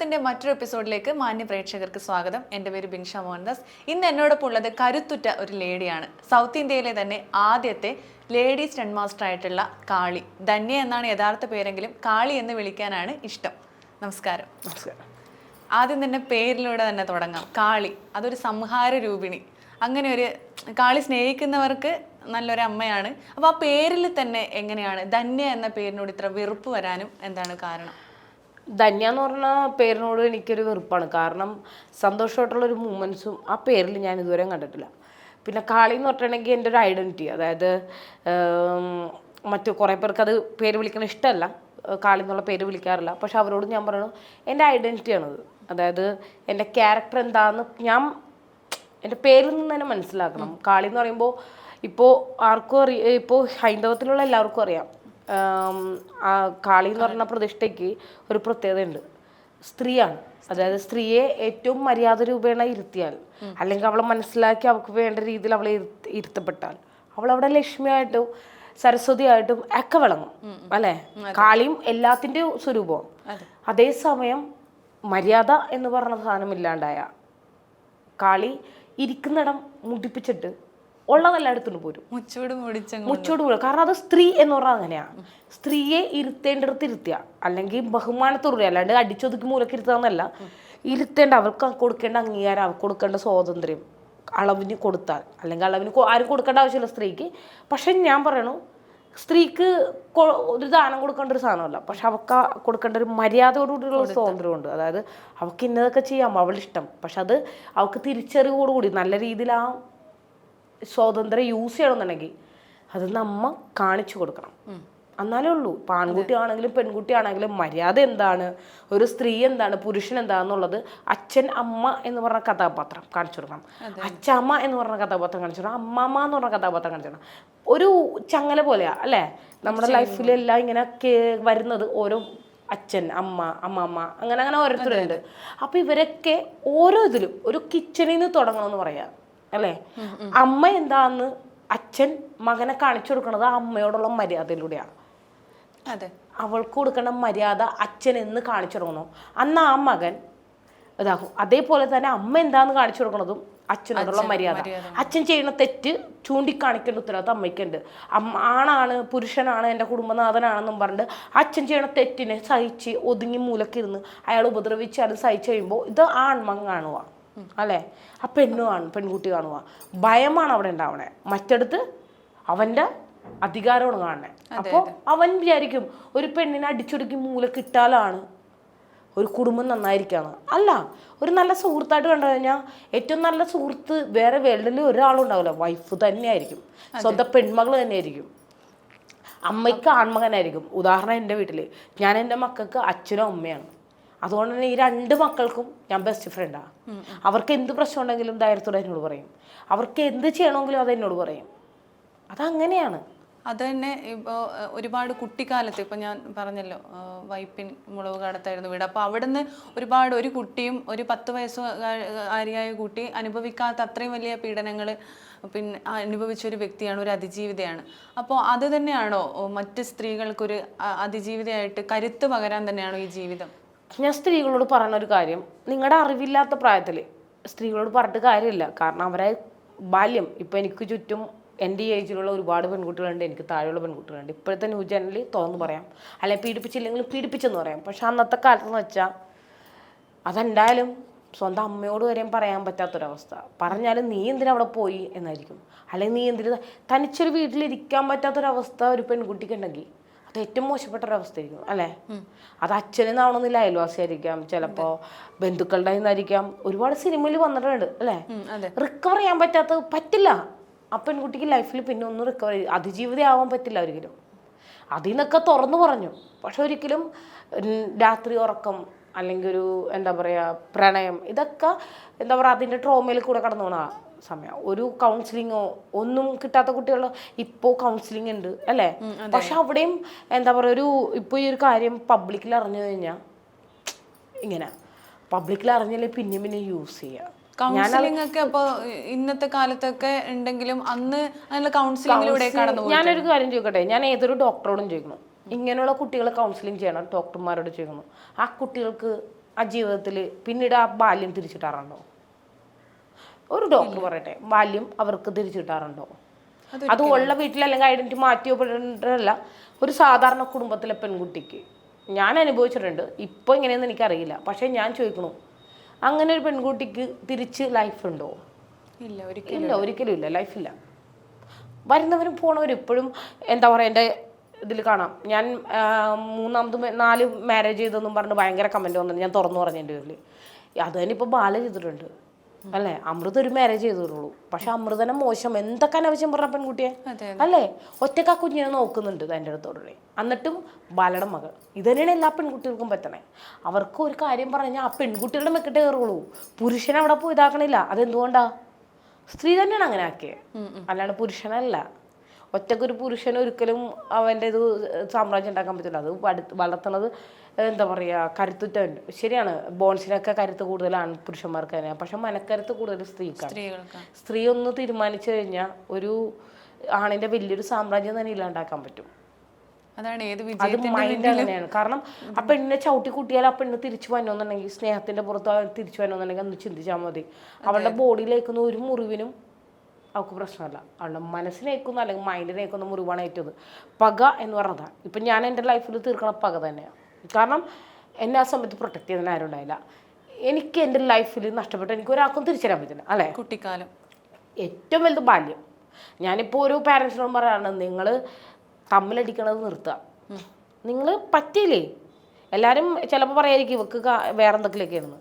ആനന്ദത്തിന്റെ മറ്റൊരു എപ്പിസോഡിലേക്ക് മാന്യ പ്രേക്ഷകർക്ക് സ്വാഗതം. എന്റെ പേര് ബിൻഷ മോഹൻദാസ്. ഇന്ന് എന്നോടൊപ്പം ഉള്ളത് കരുത്തുറ്റ ഒരു ലേഡിയാണ്. സൗത്ത് ഇന്ത്യയിലെ തന്നെ ആദ്യത്തെ ലേഡി സ്റ്റൺ മാസ്റ്റർ ആയിട്ടുള്ള കാളി. ധന്യ എന്നാണ് യഥാർത്ഥ പേരെങ്കിലും കാളി എന്ന് വിളിക്കാനാണ് ഇഷ്ടം. നമസ്കാരം. നമസ്കാരം. ആദ്യം തന്നെ പേരിലൂടെ തന്നെ തുടങ്ങാം. കാളി. അതൊരു സംഹാര രൂപിണി. അങ്ങനെ ഒരു കാളി സ്നേഹിക്കുന്നവർക്ക് നല്ലൊരു അമ്മയാണ്. അപ്പോൾ ആ പേരിൽ തന്നെ എങ്ങനെയാണ് ധന്യ എന്ന പേരിനോട് ഇത്ര വെറുപ്പ് വരാനും എന്താണ് കാരണം? ധന്യ എന്ന് പറഞ്ഞ പേരിനോട് എനിക്കൊരു വെറുപ്പാണ്. കാരണം സന്തോഷമായിട്ടുള്ള ഒരു മൂമെൻസും ആ പേരിൽ ഞാൻ ഇതുവരെ കണ്ടിട്ടില്ല. പിന്നെ കാളി എന്ന് പറഞ്ഞിട്ടുണ്ടെങ്കിൽ എന്റെ ഒരു ഐഡന്റിറ്റി അതായത് മറ്റു കുറേ പേർക്ക് അത് പേര് വിളിക്കണ ഇഷ്ടമല്ല. കാളി എന്നുള്ള പേര് വിളിക്കാറില്ല. പക്ഷെ അവരോട് ഞാൻ പറയണു എന്റെ ഐഡന്റിറ്റിയാണത് അതായത് എന്റെ ക്യാരക്ടർ എന്താണെന്ന് ഞാൻ എന്റെ പേരിൽ നിന്ന് തന്നെ മനസ്സിലാക്കണം. കാളി എന്ന് പറയുമ്പോൾ ഇപ്പോൾ ആർക്കും അറിയാം ഇപ്പോൾ ഹൈന്ദവത്തിലുള്ള എല്ലാവർക്കും അറിയാം. കാളി എന്ന് പറഞ്ഞ പ്രതിഷ്ഠയ്ക്ക് ഒരു പ്രത്യേകതയുണ്ട്. സ്ത്രീയാണ്. അതായത് സ്ത്രീയെ ഏറ്റവും മര്യാദ രൂപേണ ഇരുത്തിയാൽ അല്ലെങ്കിൽ അവളെ മനസ്സിലാക്കി അവൾക്ക് വേണ്ട രീതിയിൽ അവളെ ഇരുത്ത- ഇരുത്തപ്പെട്ടാൽ അവൾ അവിടെ ലക്ഷ്മിയായിട്ടും സരസ്വതിയായിട്ടും ഒക്കെ വിളങ്ങും. അല്ലേ? കാളിയും എല്ലാത്തിന്റെ സ്വരൂപവും. അതേസമയം മര്യാദ എന്ന് പറഞ്ഞ സാധനം ഇല്ലാണ്ടായ കാളി ഇരിക്കുന്നിടം മുടിപ്പിച്ചിട്ട് ഉള്ളതെല്ലാം എടുത്തുകൊണ്ട് പോരും. മുച്ചൂട് മുച്ചോട് പോലും കാരണം അത് സ്ത്രീ എന്ന് പറഞ്ഞാൽ അങ്ങനെയാണ് സ്ത്രീയെ ഇരുത്തേണ്ടടുത്ത് ഇരുത്തുക. അല്ലെങ്കിൽ ബഹുമാനത്തോടെ അല്ലാണ്ട് അടിച്ചൊതുക്കി മൂലക്ക് ഇരുത്താന്നല്ല ഇരുത്തേണ്ട അവർക്ക് കൊടുക്കേണ്ട അംഗീകാരം അവർക്ക് കൊടുക്കേണ്ട സ്വാതന്ത്ര്യം അളവിന് കൊടുത്താൽ. അല്ലെങ്കിൽ അളവിന് ആരും കൊടുക്കേണ്ട ആവശ്യമില്ല സ്ത്രീക്ക്. പക്ഷെ ഞാൻ പറയണു സ്ത്രീക്ക് ഒരു ദാനം കൊടുക്കേണ്ട ഒരു സാധനമല്ല. പക്ഷെ അവൾക്ക് കൊടുക്കേണ്ട ഒരു മര്യാദയോടുകൂടിയുള്ള ഒരു സ്വാതന്ത്ര്യമുണ്ട്. അതായത് അവൾക്ക് ഇന്നതൊക്കെ ചെയ്യാം അവളിഷ്ടം. പക്ഷെ അത് അവൾക്ക് തിരിച്ചറിവോടുകൂടി നല്ല രീതിയിൽ ആ സ്വാതന്ത്ര്യം യൂസ് ചെയ്യണമെന്നുണ്ടെങ്കിൽ അത് നമ്മ കാണിച്ചു കൊടുക്കണം. എന്നാലേ ഉള്ളൂ. ഇപ്പം ആൺകുട്ടിയാണെങ്കിലും പെൺകുട്ടിയാണെങ്കിലും മര്യാദ എന്താണ്? ഒരു സ്ത്രീ എന്താണ്? പുരുഷൻ എന്താണെന്നുള്ളത് അച്ഛൻ അമ്മ എന്ന് പറഞ്ഞ കഥാപാത്രം കാണിച്ചു കൊടുക്കണം. അച്ഛമ്മ എന്ന് പറഞ്ഞ കഥാപാത്രം കാണിച്ചു കൊടുക്കണം. അമ്മമ്മ എന്ന് പറഞ്ഞ കഥാപാത്രം കാണിച്ചു കൊടുക്കണം. ഒരു ചങ്ങല പോലെയാ അല്ലേ? നമ്മുടെ ലൈഫിലെല്ലാം ഇങ്ങനെ വരുന്നത് ഓരോ അച്ഛൻ അമ്മ അമ്മമ്മ അങ്ങനെ അങ്ങനെ ഓരോരുത്തരുണ്ട്. അപ്പൊ ഇവരൊക്കെ ഓരോ ഇതിലും ഒരു കിച്ചണിൽ നിന്ന് തുടങ്ങണമെന്ന് പറയാം. അല്ലേ? അമ്മ എന്താന്ന് അച്ഛൻ മകനെ കാണിച്ചു കൊടുക്കുന്നത് ആ അമ്മയോടുള്ള മര്യാദയിലൂടെയാണ്. അതെ. അവൾക്ക് കൊടുക്കേണ്ട മര്യാദ അച്ഛൻ എന്ന് കാണിച്ചു കൊടുക്കണം അന്ന് ആ മകൻ ഇതാക്കും അതേപോലെ തന്നെ അമ്മ എന്താന്ന് കാണിച്ചു കൊടുക്കണതും അച്ഛനോടുള്ള മര്യാദ. അച്ഛൻ ചെയ്യുന്ന തെറ്റ് ചൂണ്ടിക്കാണിക്കേണ്ട ഉത്തരവാദിത്തം അമ്മയ്ക്കുണ്ട്. അമ്മ ആണാണ് പുരുഷനാണ് എന്റെ കുടുംബനാഥനാണെന്നും പറഞ്ഞിട്ട് അച്ഛൻ ചെയ്യണ തെറ്റിനെ സഹിച്ച് ഒതുങ്ങി മൂലക്കിരുന്ന് അയാൾ ഉപദ്രവിച്ച് അത് സഹിച്ചു കഴിയുമ്പോൾ ഇത് ആൺമങ് കാണുക അല്ലേ? ആ പെണ്ണു കാണും പെൺകുട്ടി കാണുക. ഭയമാണ് അവിടെ ഉണ്ടാവണേ. മറ്റടുത്ത് അവന്റെ അധികാരമാണ് കാണണേ. അപ്പോൾ അവൻ വിചാരിക്കും ഒരു പെണ്ണിനെ അടിച്ചൊടുക്കി മൂല കിട്ടാലാണ് ഒരു കുടുംബം നന്നായിരിക്കാണ് അല്ല ഒരു നല്ല സുഹൃത്തായിട്ട് കണ്ടു കഴിഞ്ഞാൽ ഏറ്റവും നല്ല സുഹൃത്ത് വേറെ വേൾഡിൽ ഒരാളും ഉണ്ടാവില്ല വൈഫ് തന്നെയായിരിക്കും. സ്വന്തം പെൺമകൾ തന്നെയായിരിക്കും. അമ്മയ്ക്ക് ആൺമകനായിരിക്കും. ഉദാഹരണം എന്റെ വീട്ടിൽ ഞാൻ എന്റെ മക്കൾക്ക് അച്ഛനും അമ്മയാണ്. അതുകൊണ്ട് തന്നെ ഈ രണ്ട് മക്കൾക്കും ഞാൻ ബെസ്റ്റ് ഫ്രണ്ടാണ് അവർക്ക് എന്ത് പ്രശ്നം ഉണ്ടെങ്കിലും ധൈര്യത്തോടെ എന്നോട് പറയും. അവർക്ക് എന്ത് ചെയ്യണമെങ്കിലും അതെന്നോട് പറയും. അതങ്ങനെയാണ്. അത് തന്നെ ഇപ്പോൾ ഒരുപാട് കുട്ടിക്കാലത്ത് ഇപ്പം ഞാൻ പറഞ്ഞല്ലോ വൈപ്പിൻ മുളവ് കടത്തായിരുന്നു വീട്. അപ്പോൾ അവിടുന്ന് ഒരുപാട് ഒരു കുട്ടിയും ഒരു പത്ത് വയസ്സ് ആരിയായ കുട്ടി അനുഭവിക്കാത്ത അത്രയും വലിയ പീഡനങ്ങൾ പിന്നെ അനുഭവിച്ച ഒരു വ്യക്തിയാണ് ഒരു അതിജീവിതയാണ്. അപ്പോൾ അത് തന്നെയാണോ മറ്റ് സ്ത്രീകൾക്കൊരു അതിജീവിതയായിട്ട് കരുത്ത് പകരാൻ തന്നെയാണോ ഈ ജീവിതം? ഞാൻ സ്ത്രീകളോട് പറയുന്ന ഒരു കാര്യം. നിങ്ങളുടെ അറിവില്ലാത്ത പ്രായത്തിൽ സ്ത്രീകളോട് പറഞ്ഞിട്ട് കാര്യമില്ല. കാരണം അവരെ ബാല്യം. ഇപ്പം എനിക്ക് ചുറ്റും എന്റെ ഈ ഏജിലുള്ള ഒരുപാട് പെൺകുട്ടികളുണ്ട് എനിക്ക് താഴെയുള്ള പെൺകുട്ടികളുണ്ട്. ഇപ്പോഴത്തെ ന്യൂ ജനറലി തുറന്ന് പറയാം. അല്ലെ പീഡിപ്പിച്ചില്ലെങ്കിലും പീഡിപ്പിച്ചെന്ന് പറയാം. പക്ഷെ അന്നത്തെ കാലത്തെന്ന് വെച്ചാൽ അതെന്തായാലും സ്വന്തം അമ്മയോട് വരെയും പറയാൻ പറ്റാത്തൊരവസ്ഥ. പറഞ്ഞാലും നീ എന്തിനാ അവിടെ പോയി എന്നായിരിക്കും. അല്ലെങ്കിൽ നീ എന്തിനു തനിച്ചൊരു വീട്ടിലിരിക്കാൻ പറ്റാത്തൊരവസ്ഥ ഒരു പെൺകുട്ടിക്ക് ഉണ്ടെങ്കിൽ. അത് ഏറ്റവും മോശപ്പെട്ട ഒരവസ്ഥയായിരിക്കും അല്ലേ അത് അച്ഛനെന്നാവണമെന്നില്ല അയൽവാസിയായിരിക്കാം. ചിലപ്പോ ബന്ധുക്കളുടെ നിന്നായിരിക്കാം ഒരുപാട് സിനിമയിൽ വന്നിട്ടുണ്ട് അല്ലേ? റിക്കവർ ചെയ്യാൻ പറ്റാത്ത പറ്റില്ല. ആ പെൺകുട്ടിക്ക് ലൈഫിൽ പിന്നെ ഒന്നും റിക്കവർ അതിജീവിതയാവാൻ പറ്റില്ല ഒരിക്കലും. അതിൽ നിന്നൊക്കെ തുറന്നു പറഞ്ഞു. പക്ഷെ ഒരിക്കലും രാത്രി ഉറക്കം അല്ലെങ്കിൽ ഒരു എന്താ പറയുക പ്രണയം ഇതൊക്കെ എന്താ പറയുക അതിന്റെ ട്രോമയിൽ കൂടെ കടന്നു പോണ സമയം. ഒരു കൗൺസിലിങ്ങോ ഒന്നും കിട്ടാത്ത കുട്ടികൾ ഇപ്പോൾ കൗൺസിലിംഗ് ഉണ്ട് അല്ലേ? പക്ഷെ അവിടെയും എന്താ പറയുക ഒരു ഇപ്പോൾ ഈ ഒരു കാര്യം പബ്ലിക്കിൽ അറിഞ്ഞു കഴിഞ്ഞാൽ ഇങ്ങനെ. പബ്ലിക്കിൽ അറിഞ്ഞാലേ പിന്നെ പിന്നെ യൂസ് ചെയ്യുക കൗൺസിലിംഗ് ഒക്കെ അപ്പോൾ ഇന്നത്തെ കാലത്തൊക്കെ ഉണ്ടെങ്കിലും അന്ന് അതിനുള്ള കൗൺസിലിംഗിലൂടെ കടന്നു ഞാനൊരു കാര്യം ചോദിക്കട്ടെ? ഞാൻ ഏതൊരു ഡോക്ടറോടും ചോദിക്കുന്നു. ഇങ്ങനെയുള്ള കുട്ടികളെ കൗൺസിലിംഗ് ചെയ്യണം ഡോക്ടർമാരോട് ചോദിക്കുന്നു. ആ കുട്ടികൾക്ക് ആ ജീവിതത്തിൽ പിന്നീട് ആ ബാല്യം തിരിച്ചിട്ടാറുണ്ടോ? ഒരു ഡോക്ടർ പറയട്ടെ ബാല്യം അവർക്ക് തിരിച്ചു കിട്ടാറുണ്ടോ അത് ഉള്ള വീട്ടിൽ അല്ലെങ്കിൽ ഐഡന്റിറ്റി മാറ്റിയോ പെടേണ്ടതല്ല. ഒരു സാധാരണ കുടുംബത്തിലെ പെൺകുട്ടിക്ക്. ഞാൻ അനുഭവിച്ചിട്ടുണ്ട്. ഇപ്പോൾ എങ്ങനെയെന്ന് എനിക്കറിയില്ല. പക്ഷേ ഞാൻ ചോദിക്കണു അങ്ങനെ ഒരു പെൺകുട്ടിക്ക് തിരിച്ച് ലൈഫ് ഉണ്ടോ? ഇല്ല ഒരിക്കലും ഇല്ല ഒരിക്കലും ഇല്ല. ലൈഫില്ല വരുന്നവരും പോണവരും ഇപ്പോഴും എന്താ പറയുക എന്റെ ഇതിൽ കാണാം. ഞാൻ മൂന്നാമത് നാല് മാരേജ് ചെയ്തെന്നും പറഞ്ഞ് ഭയങ്കര കമന്റ് വന്നിട്ടുണ്ട്. ഞാൻ തുറന്നു പറഞ്ഞു എന്റെ പേരിൽ അത് തന്നെ ഇപ്പോൾ ബാല ചെയ്തിട്ടുണ്ട്. അല്ലേ? അമൃത ഒരു മാരേജ് ചെയ്തിട്ടുള്ളൂ പക്ഷെ അമൃതനെ മോശം. എന്തൊക്കെ അനാവശ്യം പറഞ്ഞ പെൺകുട്ടിയെ? അല്ലേ? ഒറ്റയ്ക്ക് ആ കുഞ്ഞിനെ നോക്കുന്നുണ്ട് എന്റെ അടുത്തോടെ എന്നിട്ടും ബാലയുടെ മകൾ. ഇത് തന്നെയാണ് എല്ലാ പെൺകുട്ടികൾക്കും പറ്റണേ. അവർക്ക് ഒരു കാര്യം പറഞ്ഞാൽ ആ പെൺകുട്ടികളുടെ മെക്കിട്ട് കയറുള്ളൂ. പുരുഷനെ അവിടെ പോയി ഇതാക്കണില്ല. അതെന്തുകൊണ്ടാ? സ്ത്രീ തന്നെയാണ് അങ്ങനെ ആക്കിയത് അല്ലാണ്ട് പുരുഷനല്ല. ഒറ്റക്കൊരു പുരുഷൻ ഒരിക്കലും അവന്റെ ഇത് സാമ്രാജ്യം ഉണ്ടാക്കാൻ പറ്റില്ല അത് വളർത്തുന്നത് എന്താ പറയുക കരുത്തുറ്റുണ്ട് ശരിയാണ് ബോൺസിനൊക്കെ കരുത്ത് കൂടുതലാണ് പുരുഷന്മാർക്ക് തന്നെ. പക്ഷെ മനക്കരുത്ത് കൂടുതൽ സ്ത്രീക്കാണ്. സ്ത്രീ ഒന്ന് തീരുമാനിച്ചു കഴിഞ്ഞാൽ ഒരു ആണിന്റെ വലിയൊരു സാമ്രാജ്യം തന്നെ ഇല്ലാണ്ടാക്കാൻ പറ്റും. അതാണ് ഏത് അത് മൈൻഡ് അങ്ങനെയാണ്. കാരണം ആ പെണ്ണിനെ ചവിട്ടി കൂട്ടിയാൽ ആ പെണ്ണ് തിരിച്ചു വന്നോന്നുണ്ടെങ്കിൽ സ്നേഹത്തിന്റെ പുറത്ത് തിരിച്ചു വന്നോന്നുണ്ടെങ്കിൽ ഒന്ന് ചിന്തിച്ചാൽ മതി. അവളുടെ ബോഡിയിലേക്കുന്ന ഒരു മുറിവിനും അവൾക്ക് പ്രശ്നമല്ല. അവളുടെ മനസ്സിനേക്കുന്ന അല്ലെങ്കിൽ മൈൻഡിനേക്കുന്ന മുറിവാണ് ഏറ്റത് പക എന്ന് പറഞ്ഞതാണ് ഇപ്പം ഞാൻ എന്റെ ലൈഫിൽ തീർക്കണ പക തന്നെയാണ് കാരണം എന്നെ ആ സമയത്ത് പ്രൊട്ടക്ട് ചെയ്യുന്ന ആരും ഉണ്ടായില്ല. എനിക്ക് എന്റെ ലൈഫിൽ നഷ്ടപ്പെട്ട എനിക്ക് ഒരാൾക്കും തിരിച്ചറിയാൻ പറ്റില്ല. അല്ലേ? കുട്ടിക്കാലം. ഏറ്റവും വലുത് ബാല്യം. ഞാനിപ്പോൾ ഒരു പാരൻസിനോട് പറയാണ് നിങ്ങൾ തമ്മിലടിക്കണത് നിർത്തുക നിങ്ങൾ പറ്റിയില്ലേ? എല്ലാവരും ചിലപ്പോൾ പറയായിരിക്കും ഇവക്ക് വേറെ എന്തെങ്കിലുമൊക്കെയായിരുന്നു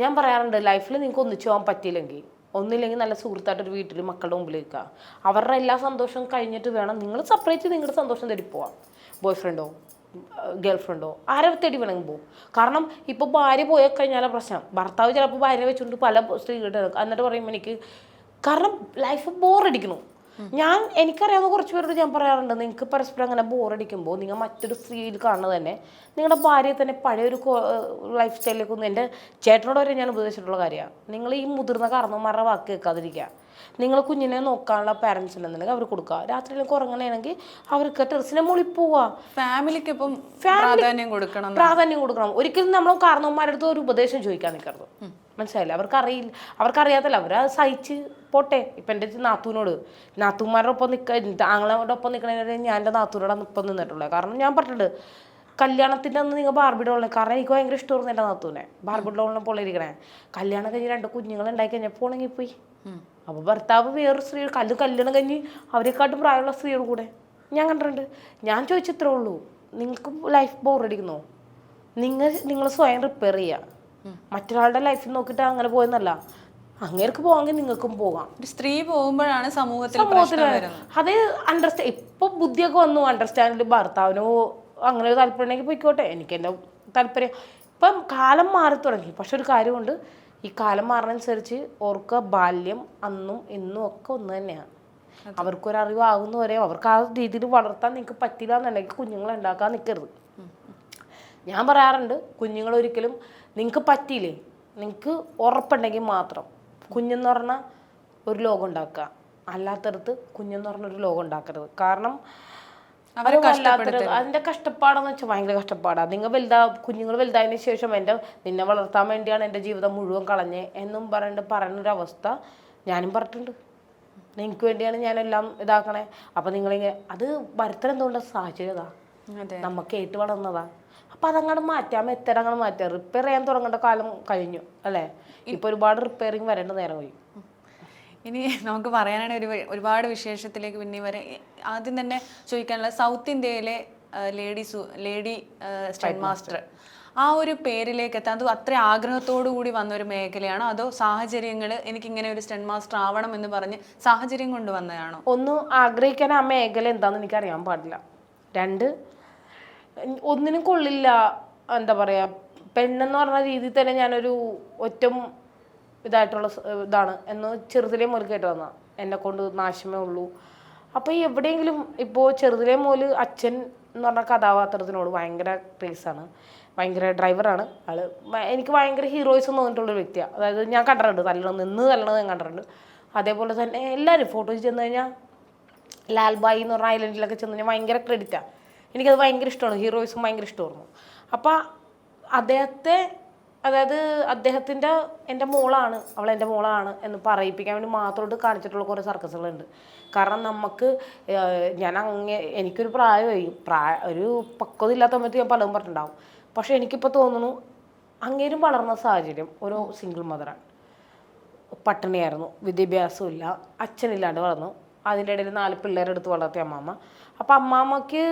ഞാൻ പറയാറുണ്ട് ലൈഫിൽ നിങ്ങൾക്ക് ഒന്നിച്ചു പോകാൻ പറ്റിയില്ലെങ്കിൽ ഒന്നില്ലെങ്കിൽ നല്ല സുഹൃത്തായിട്ട് ഒരു വീട്ടിൽ മക്കളുടെ മുമ്പിൽ നിൽക്കുക അവരുടെ എല്ലാ സന്തോഷവും കഴിഞ്ഞിട്ട് വേണം നിങ്ങൾ സെപ്പറേറ്റ് നിങ്ങളുടെ സന്തോഷം തേടി പോവാം ബോയ് ഫ്രണ്ടോ ഗേൾ ഫ്രണ്ടോ ആരെ തേടി വേണമെങ്കിൽ പോകും കാരണം ഇപ്പോൾ ഭാര്യ പോയി കഴിഞ്ഞാൽ പ്രശ്നം. ഭർത്താവ് ചിലപ്പോൾ ഭാര്യ വെച്ചുകൊണ്ട് പല സ്ത്രീകളുടെ എന്നിട്ട് പറയുമ്പോൾ എനിക്ക് കാരണം ലൈഫ് ബോറടിക്കണു ഞാൻ എനിക്കറിയാവുന്ന കുറച്ച് പേരോട് ഞാൻ പറയാറുണ്ട് നിങ്ങൾക്ക് പരസ്പരം അങ്ങനെ ബോറടിക്കുമ്പോൾ നിങ്ങൾ മറ്റൊരു സ്ത്രീയിൽ കാണുന്നത് തന്നെ നിങ്ങളുടെ ഭാര്യയെ തന്നെ പഴയൊരു ലൈഫ് സ്റ്റൈലിലേക്ക് ഒന്ന്. എന്റെ ചേട്ടനോട് വരെ ഞാൻ ഉപദേശിച്ചിട്ടുള്ള കാര്യമാണ്. നിങ്ങൾ ഈ മുതിർന്ന കാരണവന്മാരുടെ വാക്ക് കേൾക്കാതിരിക്കുക. നിങ്ങൾ കുഞ്ഞിനെ നോക്കാനുള്ള പാരൻസ് ഉണ്ടെന്നുണ്ടെങ്കിൽ അവർ കൊടുക്കുക. രാത്രിയിലേക്ക് ഉറങ്ങണമെങ്കിൽ അവർക്ക് ടെറസിനെ മുകളിൽ പോവുക. ഫാമിലിക്കൊപ്പം പ്രാധാന്യം കൊടുക്കണം പ്രാധാന്യം കൊടുക്കണം. ഒരിക്കലും നമ്മൾ കാരണവന്മാരുടെ അടുത്ത് ഒരു ഉപദേശം ചോദിക്കാൻ നിൽക്കരുത്. മനസ്സിലായില്ല? അവർക്കറിയില്ല അവർക്കറിയാത്തല്ല? അവർ അവരത് സഹിച്ച് പോട്ടെ. ഇപ്പം എന്റെ നാത്തൂനോട് നാത്തൂന്മാരുടെ ഒപ്പം നിൽക്ക ആങ്ങളോടെ ഒപ്പം നിൽക്കണേ ഞാൻ എന്റെ നാത്തൂനോടാണ് ഇപ്പം നിന്നിട്ടുള്ളത് കാരണം ഞാൻ പറഞ്ഞിട്ടുണ്ട് കല്യാണത്തിന്റെ അന്ന് നിങ്ങൾ ബാർബി ഡോളിനെ കാരണം എനിക്ക് ഭയങ്കര ഇഷ്ടമായിരുന്നു എന്റെ നാത്തൂനെ. ബാർബി ഡോളിനെ പോലെ ഇരിക്കണേ. കല്യാണം കഴിഞ്ഞ് രണ്ട് കുഞ്ഞുങ്ങൾ ഉണ്ടായി കഴിഞ്ഞപ്പോൾ ഉണങ്ങി പോയി. അപ്പോൾ ഭർത്താവ് വേറൊരു സ്ത്രീ കല്ല് കല്യാണം കഴിഞ്ഞ് അവരെക്കാട്ടും പ്രായമുള്ള സ്ത്രീയുടെ കൂടെ. ഞാൻ കണ്ടിട്ടുണ്ട്. ഞാൻ ചോദിച്ചത്രേ ഉള്ളൂ. നിങ്ങൾക്ക് ലൈഫ് ബോറടിക്കുന്നോ നിങ്ങൾ നിങ്ങൾ സ്വയം റിപ്പയർ ചെയ്യുക മറ്റൊരാളുടെ ലൈഫിൽ നോക്കിയിട്ട് അങ്ങനെ പോയെന്നല്ല. അങ്ങേർക്ക് പോകാമെങ്കിൽ നിങ്ങൾക്കും പോകാം. സ്ത്രീ പോകുമ്പോഴാണ് സമൂഹത്തിൽ സമൂഹത്തിൽ അത് അണ്ടർസ്റ്റാ ഇപ്പൊ ബുദ്ധിയൊക്കെ വന്നു. അണ്ടർസ്റ്റാൻഡിൽ ഭർത്താവിനോ അങ്ങനെ ഒരു താല്പര്യം ഉണ്ടെങ്കിൽ പോയിക്കോട്ടെ. എനിക്ക് എന്റെ താല്പര്യം. ഇപ്പം കാലം മാറി തുടങ്ങി. പക്ഷെ ഒരു കാര്യമുണ്ട്. ഈ കാലം മാറുന്നതനുസരിച്ച് ഓർക്ക് ബാല്യം അന്നും ഇന്നും ഒക്കെ ഒന്ന് തന്നെയാണ്. അവർക്കൊരറിവാകുന്ന വരെ അവർക്ക് ആ രീതിയിൽ വളർത്താൻ നിങ്ങൾക്ക് പറ്റില്ല എന്നുണ്ടെങ്കിൽ കുഞ്ഞുങ്ങളെ ഉണ്ടാക്കാൻ നിൽക്കരുത് ഞാൻ പറയാറുണ്ട് കുഞ്ഞുങ്ങൾ ഒരിക്കലും നിങ്ങൾക്ക് പറ്റിയില്ലേ? നിങ്ങൾക്ക് ഉറപ്പുണ്ടെങ്കിൽ മാത്രം കുഞ്ഞെന്ന് പറഞ്ഞാൽ ഒരു ലോകം ഉണ്ടാക്കുക. അല്ലാത്തടത്ത് കുഞ്ഞെന്ന് പറഞ്ഞൊരു ലോകം ഉണ്ടാക്കരുത്. കാരണം അത് വല്ലാത്തൊരു അതിന്റെ കഷ്ടപ്പാടെന്ന് വെച്ചാൽ ഭയങ്കര കഷ്ടപ്പാടാണ് നിങ്ങൾ വലുതാ കുഞ്ഞുങ്ങൾ വലുതായതിനു ശേഷം എന്റെ നിന്നെ വളർത്താൻ വേണ്ടിയാണ് എന്റെ ജീവിതം മുഴുവൻ കളഞ്ഞേ എന്നും പറഞ്ഞിട്ട് പറയുന്നൊരവസ്ഥ ഞാനും പറഞ്ഞിട്ടുണ്ട്. നിങ്ങൾക്ക് വേണ്ടിയാണ് ഞാനെല്ലാം ഇതാക്കണേ. അപ്പം നിങ്ങളിങ്ങനെ അത് വരുത്തണം എന്തുകൊണ്ട് സാഹചര്യം ഇതാ. അതെ. നമുക്ക് ഏറ്റ് വളർന്നതാ. അപ്പൊ അതങ്ങോട്ട് മാറ്റാം മെത്തേഡ് അങ്ങോട്ട് മാറ്റാം. റിപ്പയർ ചെയ്യാൻ തുടങ്ങേണ്ട കാലം കഴിഞ്ഞു അല്ലേ? ഇപ്പൊ ഒരുപാട് റിപ്പയറിങ് വരേണ്ട നേരം പോയി. ഇനി നമുക്ക് പറയാനാണെങ്കിൽ ഒരു ഒരുപാട് വിശേഷത്തിലേക്ക് പിന്നെ വരെ ആദ്യം തന്നെ ചോദിക്കാനുള്ള സൗത്ത് ഇന്ത്യയിലെ ലേഡി സു ലേഡി സ്റ്റഡ് മാസ്റ്റർ ആ ഒരു പേരിലേക്ക് എത്താൻ അത് അത്ര ആഗ്രഹത്തോടു കൂടി വന്ന ഒരു മേഖലയാണോ? അതോ സാഹചര്യങ്ങൾ എനിക്ക് ഇങ്ങനെ ഒരു സ്റ്റെൻ മാസ്റ്റർ ആവണം എന്ന് പറഞ്ഞ് സാഹചര്യം കൊണ്ട് വന്നതാണോ? ഒന്ന് ആഗ്രഹിക്കാൻ ആ മേഖല എന്താണെന്ന് എനിക്ക് അറിയാൻ പാടില്ല. രണ്ട് ഒന്നിനും കൊള്ളില്ല എന്താ പറയുക പെണ്ണെന്ന് പറഞ്ഞ രീതിയിൽ തന്നെ ഞാനൊരു ഒറ്റം ഇതായിട്ടുള്ള ഇതാണ് എന്ന് ചെറുതിലെ മുതൽ കേട്ട് വന്ന എന്നെ കൊണ്ട് നാശമേ ഉള്ളൂ. അപ്പോൾ എവിടെയെങ്കിലും ഇപ്പോൾ ചെറുതിലെ മുതൽ അച്ഛൻ എന്ന് പറഞ്ഞ കഥാപാത്രത്തിനോട് ഭയങ്കര ക്രേസാണ് ഭയങ്കര ഡ്രൈവറാണ് ആൾ എനിക്ക് ഭയങ്കര ഹീറോയിസ് എന്ന് തോന്നിയിട്ടുള്ളൊരു വ്യക്തിയാണ് അതായത് ഞാൻ കണ്ടിട്ടുണ്ട്. തല്ലണം നിന്ന് തല്ലണത് ഞാൻ കണ്ടിട്ടുണ്ട്. അതേപോലെ തന്നെ എല്ലാവരും ഫോട്ടോയിൽ ചെന്ന് കഴിഞ്ഞാൽ ലാൽബായി എന്ന് പറഞ്ഞ ഐലൻഡിലൊക്കെ ചെന്ന് കഴിഞ്ഞാൽ ഭയങ്കര ക്രെഡിറ്റാണ് എനിക്കത് ഭയങ്കര ഇഷ്ടമാണ്. ഹീറോയിസും ഭയങ്കര ഇഷ്ടമായിരുന്നു. അപ്പോൾ അദ്ദേഹത്തെ അതായത് അദ്ദേഹത്തിന്റെ എന്റെ മോളാണ് അവൾ എന്റെ മോളാണ് എന്ന് പറയിപ്പിക്കാൻ വേണ്ടി മാത്രമായിട്ട് കാണിച്ചിട്ടുള്ള കുറേ സർക്കസുകളുണ്ട്. കാരണം നമുക്ക് ഞാൻ അങ്ങേ എനിക്കൊരു പ്രായമായി. പ്രായ ഒരു പക്വത ഇല്ലാത്ത സമയത്ത് ഞാൻ പലതും പറഞ്ഞിട്ടുണ്ടാവും. പക്ഷേ എനിക്കിപ്പോൾ തോന്നുന്നു അങ്ങേരും വളർന്ന സാഹചര്യം ഒരു സിംഗിൾ മദറാണ് പട്ടിണിയായിരുന്നു വിദ്യാഭ്യാസമില്ല അച്ഛനില്ലാണ്ട് വളർന്നു. അതിന്റെ ഇടയിൽ നാല് പിള്ളേരെടുത്ത് വളർത്തിയ അമ്മാമ്മ. അപ്പോൾ അമ്മാമ്മക്ക്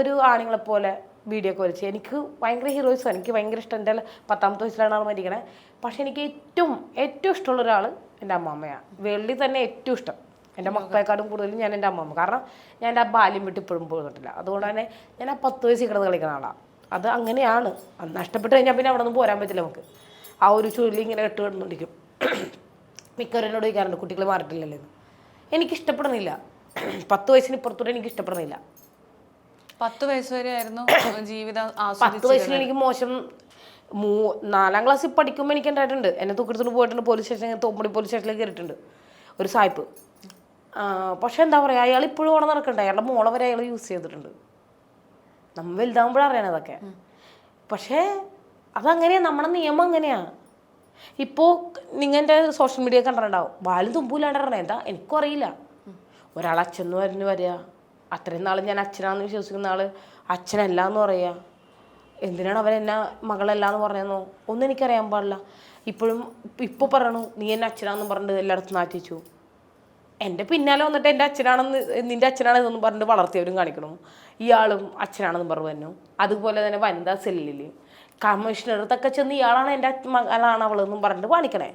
ഒരു ആണുങ്ങളെ പോലെ വീഡിയോ ഒക്കെ വരച്ച് എനിക്ക് ഭയങ്കര ഹീറോയിസാണ് എനിക്ക് ഭയങ്കര ഇഷ്ടം. എന്റെ പത്താമത്തെ വയസ്സിലാണ് ആൾ മരിക്കണേ. പക്ഷേ എനിക്ക് ഏറ്റവും ഏറ്റവും ഇഷ്ടമുള്ള ഒരാൾ എന്റെ അമ്മാമ്മയാണ്. വേൾഡിൽ തന്നെ ഏറ്റവും ഇഷ്ടം. എന്റെ മക്കളെക്കാളും കൂടുതൽ ഞാൻ എന്റെ അമ്മാമ്മ. കാരണം ഞാൻ എന്റെ ആ ബാല്യം വിട്ട് ഇപ്പോഴും പോന്നിട്ടില്ല അതുകൊണ്ട് തന്നെ ഞാൻ ആ പത്ത് വയസ്സിൽ കിടന്ന് കളിക്കുന്ന ആളാണ് അത് അങ്ങനെയാണ്. അത് നഷ്ടപ്പെട്ട് കഴിഞ്ഞാൽ പിന്നെ അവിടെ നിന്ന് പോരാൻ പറ്റില്ല നമുക്ക്. ആ ഒരു ചുഴലി ഇങ്ങനെ ഇട്ട് കിടന്നുകൊണ്ടിരിക്കും. മിക്കവരെന്നോട് ചോദിക്കാറുണ്ട് കുട്ടികൾ മാറിയിട്ടില്ലല്ലോ എന്ന്. എനിക്ക് ഇഷ്ടപ്പെടുന്നില്ല പത്ത് വയസ്സിന് ഇപ്പുറത്തൂടെ എനിക്ക് ഇഷ്ടപ്പെടുന്നില്ല പത്ത് വയസ്സ് വരെ ആയിരുന്നു ജീവിതം പത്ത് ആസ്വദിച്ചത് വയസ്സിൽ എനിക്ക് മോശം മൂ നാലാം ക്ലാസ്സിൽ പഠിക്കുമ്പോൾ എനിക്ക് ഉണ്ടായിട്ടുണ്ട്. എന്നെ തൂക്കിടത്തോട് പോയിട്ടുണ്ട് പോലീസ് സ്റ്റേഷൻ തോമ്പടി പോലീസ് സ്റ്റേഷനിലേക്ക് കയറിയിട്ടുണ്ട്. ഒരു സായിപ്പ്. പക്ഷെ എന്താ പറയുക അയാൾ ഇപ്പോഴും ഓണം നടക്കണ്ട. അയാളുടെ മോളെ വരെ അയാൾ യൂസ് ചെയ്തിട്ടുണ്ട്. നമ്മൾ വലുതാകുമ്പോഴാണ് അറിയണം അതൊക്കെ. പക്ഷേ അതങ്ങനെയാണ് നമ്മുടെ നിയമം അങ്ങനെയാ. ഇപ്പോൾ നിങ്ങന്റെ സോഷ്യൽ മീഡിയ കണ്ടിട്ടുണ്ടാവും. വാലും തുമ്പൂലാണ്ട് പറഞ്ഞത് എന്താ? എനിക്കും അറിയില്ല. ഒരാൾ അച്ഛൻ എന്ന് പറഞ്ഞു വരിക. അത്രയും നാൾ ഞാൻ അച്ഛനാണെന്ന് വിശ്വസിക്കുന്ന ആൾ അച്ഛനല്ല എന്ന് പറയുക എന്തിനാണ് അവൻ എന്നെ മകളല്ല എന്ന് പറഞ്ഞതെന്നോ? ഒന്നും എനിക്കറിയാൻ പാടില്ല. ഇപ്പോഴും ഇപ്പോൾ പറയണു നീ എന്നെ അച്ഛനാണെന്ന് പറഞ്ഞിട്ട് എല്ലായിടത്തും നാറ്റിച്ചു എന്റെ പിന്നാലെ വന്നിട്ട് എന്റെ അച്ഛനാണെന്ന് നിന്റെ അച്ഛനാണെന്നൊന്നും പറഞ്ഞിട്ട് വളർത്തിയവരും കാണിക്കണം. ഇയാളും അച്ഛനാണെന്ന് പറഞ്ഞു അതുപോലെ തന്നെ വനിതാ സെല്ലിൽ കമ്മീഷണറത്തൊക്കെ ചെന്ന് ഇയാളാണ് എന്റെ മകളാണ് അവളെന്നും പറഞ്ഞിട്ട് കാണിക്കണേ.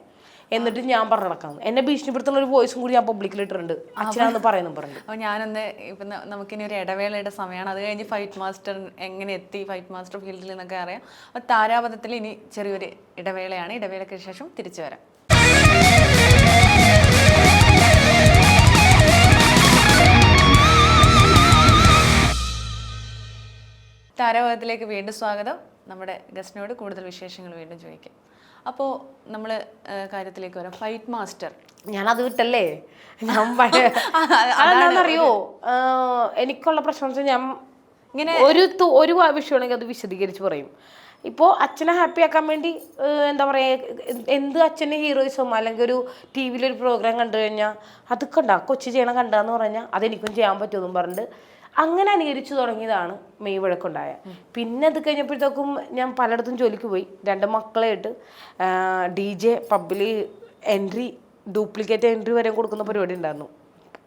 എന്നിട്ട് ഞാൻ പറഞ്ഞു നടക്കാം എന്നെ ഭീഷണിപ്പെടുത്തുന്ന ഒരു വോയിസും കൂടി ഞാൻ പബ്ലിക്കിൽ ഇട്ടിട്ടുണ്ട്. അച്ഛനാന്ന് പറയുന്നു പറഞ്ഞു. അപ്പോൾ ഞാനൊന്ന് ഇപ്പം നമുക്കിനി ഒരു ഇടവേളയുടെ സമയമാണ്. അത് കഴിഞ്ഞ് ഫൈറ്റ് മാസ്റ്റർ എങ്ങനെ എത്തി ഫൈറ്റ് മാസ്റ്റർ ഫീൽഡിൽ എന്നൊക്കെ അറിയാം. അപ്പോൾ താരാപഥത്തിൽ ഇനി ചെറിയൊരു ഇടവേളയാണ്. ഇടവേളയ്ക്ക് ശേഷം തിരിച്ചു വരാം. താരാപഥത്തിലേക്ക് വീണ്ടും സ്വാഗതം. നമ്മുടെ ഗസ്റ്റിനോട് കൂടുതൽ വിശേഷങ്ങൾ വീണ്ടും ചോദിക്കാം. അപ്പോൾ നമ്മൾ കാര്യത്തിലേക്ക് വരാം. ഫൈറ്റ് മാസ്റ്റർ ഞാനത് വിട്ടല്ലേ? ഞാൻ പഴയ അതെന്താണെന്നറിയോ? ആഹ് എനിക്കുള്ള പ്രശ്നം വെച്ചാൽ ഞാൻ ഇങ്ങനെ ഒരു ഒരു വിഷയമാണെങ്കിൽ അത് വിശദീകരിച്ച് പറയും. ഇപ്പോൾ അച്ഛനെ ഹാപ്പി ആക്കാൻ വേണ്ടി എന്താ പറയുക എന്ത് അച്ഛന്റെ ഹീറോയിസം അല്ലെങ്കിൽ ഒരു ടി വിയിലൊരു പ്രോഗ്രാം കണ്ടു കഴിഞ്ഞാൽ അത് കണ്ട കൊച്ചു ചെയ്യണം കണ്ടാന്ന് പറഞ്ഞാൽ അതെനിക്കും ചെയ്യാൻ പറ്റുമെന്നും പറഞ്ഞിട്ട് അങ്ങനെ അനുകരിച്ചു തുടങ്ങിയതാണ് മെയ് വഴക്കുണ്ടായ. പിന്നെ അത് കഴിഞ്ഞപ്പോഴത്തേക്കും ഞാൻ പലയിടത്തും ജോലിക്ക് പോയി. രണ്ട് മക്കളായിട്ട് ഡി ജെ പബ്ബിൽ എൻട്രി ഡ്യൂപ്ലിക്കേറ്റ് എൻട്രി വരെ കൊടുക്കുന്ന പരിപാടി ഉണ്ടായിരുന്നു.